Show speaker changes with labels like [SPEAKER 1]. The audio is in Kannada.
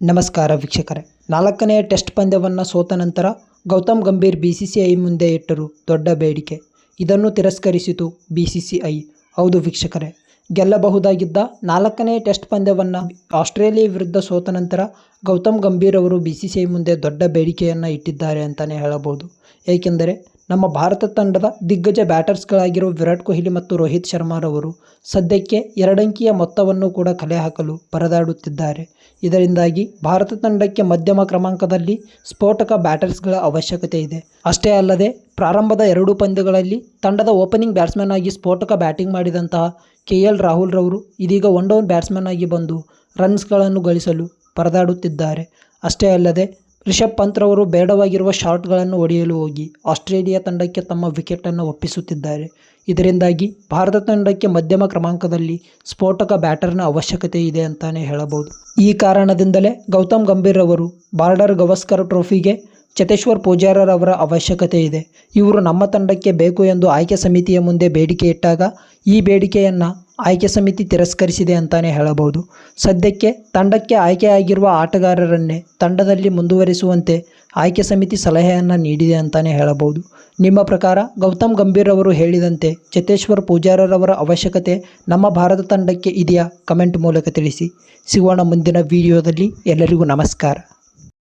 [SPEAKER 1] ನಮಸ್ಕಾರ ವೀಕ್ಷಕರೇ. ನಾಲ್ಕನೇ ಟೆಸ್ಟ್ ಪಂದ್ಯವನ್ನು ಸೋತ ನಂತರ Gautam Gambhir B C C I ಮುಂದೆ ಇಟ್ಟರು ದೊಡ್ಡ ಬೇಡಿಕೆ. ಇದನ್ನು ತಿರಸ್ಕರಿಸಿತು ಬಿ ಸಿ ಸಿ ಐ ಹೌದು ವೀಕ್ಷಕರೇ, ಗೆಲ್ಲಬಹುದಾಗಿದ್ದ ನಾಲ್ಕನೇ ಟೆಸ್ಟ್ ಪಂದ್ಯವನ್ನು ಆಸ್ಟ್ರೇಲಿಯಾ ವಿರುದ್ಧ ಸೋತ ನಂತರ ಗೌತಮ್ ಗಂಭೀರ್ ಅವರು ಬಿ ಸಿ ಸಿ ಐ ಮುಂದೆ ದೊಡ್ಡ ಬೇಡಿಕೆಯನ್ನು ಇಟ್ಟಿದ್ದಾರೆ ಅಂತಲೇ ಹೇಳಬಹುದು. ಏಕೆಂದರೆ ನಮ್ಮ ಭಾರತ ತಂಡದ ದಿಗ್ಗಜ ಬ್ಯಾಟರ್ಸ್ಗಳಾಗಿರುವ ವಿರಾಟ್ ಕೊಹ್ಲಿ ಮತ್ತು ರೋಹಿತ್ ಶರ್ಮಾರವರು ಸದ್ಯಕ್ಕೆ ಎರಡಂಕಿಯ ಮೊತ್ತವನ್ನು ಕೂಡ ಕಲೆ ಹಾಕಲು ಪರದಾಡುತ್ತಿದ್ದಾರೆ. ಇದರಿಂದಾಗಿ ಭಾರತ ತಂಡಕ್ಕೆ ಮಧ್ಯಮ ಕ್ರಮಾಂಕದಲ್ಲಿ ಸ್ಫೋಟಕ ಬ್ಯಾಟರ್ಸ್ಗಳ ಅವಶ್ಯಕತೆ ಇದೆ. ಅಷ್ಟೇ ಅಲ್ಲದೆ ಪ್ರಾರಂಭದ ಎರಡು ಪಂದ್ಯಗಳಲ್ಲಿ ತಂಡದ ಓಪನಿಂಗ್ ಬ್ಯಾಟ್ಸ್ಮನ್ ಆಗಿ ಸ್ಫೋಟಕ ಬ್ಯಾಟಿಂಗ್ ಮಾಡಿದಂತಹ ಕೆ ಎಲ್ ರಾಹುಲ್ ರವರು ಇದೀಗ ಒನ್ ಡೌನ್ ಬ್ಯಾಟ್ಸ್ಮನ್ ಆಗಿ ಬಂದು ರನ್ಸ್ಗಳನ್ನು ಗಳಿಸಲು ಪರದಾಡುತ್ತಿದ್ದಾರೆ. ಅಷ್ಟೇ ಅಲ್ಲದೆ ರಿಷಬ್ ಪಂತ್ರವರು ಬೇಡವಾಗಿರುವ ಶಾಟ್ಗಳನ್ನು ಹೊಡೆಯಲು ಹೋಗಿ ಆಸ್ಟ್ರೇಲಿಯಾ ತಂಡಕ್ಕೆ ತಮ್ಮ ವಿಕೆಟನ್ನು ಒಪ್ಪಿಸುತ್ತಿದ್ದಾರೆ. ಇದರಿಂದಾಗಿ ಭಾರತ ತಂಡಕ್ಕೆ ಮಧ್ಯಮ ಕ್ರಮಾಂಕದಲ್ಲಿ ಸ್ಫೋಟಕ ಬ್ಯಾಟರ್ನ ಅವಶ್ಯಕತೆ ಇದೆ ಅಂತಾನೆ ಹೇಳಬಹುದು. ಈ ಕಾರಣದಿಂದಲೇ ಗೌತಮ್ ಗಂಭೀರ್ ಅವರು ಬಾರ್ಡರ್ ಗವಸ್ಕರ್ ಟ್ರೋಫಿಗೆ ಚತೇಶ್ವರ್ ಪೂಜಾರರವರ ಅವಶ್ಯಕತೆ ಇದೆ. ಇವರು ನಮ್ಮ ತಂಡಕ್ಕೆ ಬೇಕು ಎಂದು ಆಯ್ಕೆ ಸಮಿತಿಯ ಮುಂದೆ ಬೇಡಿಕೆ ಇಟ್ಟಾಗ ಈ ಬೇಡಿಕೆಯನ್ನು ಆಯ್ಕೆ ಸಮಿತಿ ತಿರಸ್ಕರಿಸಿದೆ ಅಂತಾನೆ ಹೇಳಬಹುದು. ಸದ್ಯಕ್ಕೆ ತಂಡಕ್ಕೆ ಆಯ್ಕೆಯಾಗಿರುವ ಆಟಗಾರರನ್ನೇ ತಂಡದಲ್ಲಿ ಮುಂದುವರಿಸುವಂತೆ ಆಯ್ಕೆ ಸಮಿತಿ ಸಲಹೆಯನ್ನು ನೀಡಿದೆ ಅಂತಾನೆ ಹೇಳಬಹುದು. ನಿಮ್ಮ ಪ್ರಕಾರ ಗೌತಮ್ ಗಂಭೀರ್ ಅವರು ಹೇಳಿದಂತೆ ಚೇತೇಶ್ವರ್ ಪೂಜಾರರವರ ಅವಶ್ಯಕತೆ ನಮ್ಮ ಭಾರತ ತಂಡಕ್ಕೆ ಇದೆಯಾ? ಕಮೆಂಟ್ ಮೂಲಕ ತಿಳಿಸಿ. ಸಿಗೋಣ ಮುಂದಿನ ವಿಡಿಯೋದಲ್ಲಿ ಎಲ್ಲರಿಗೂ ನಮಸ್ಕಾರ.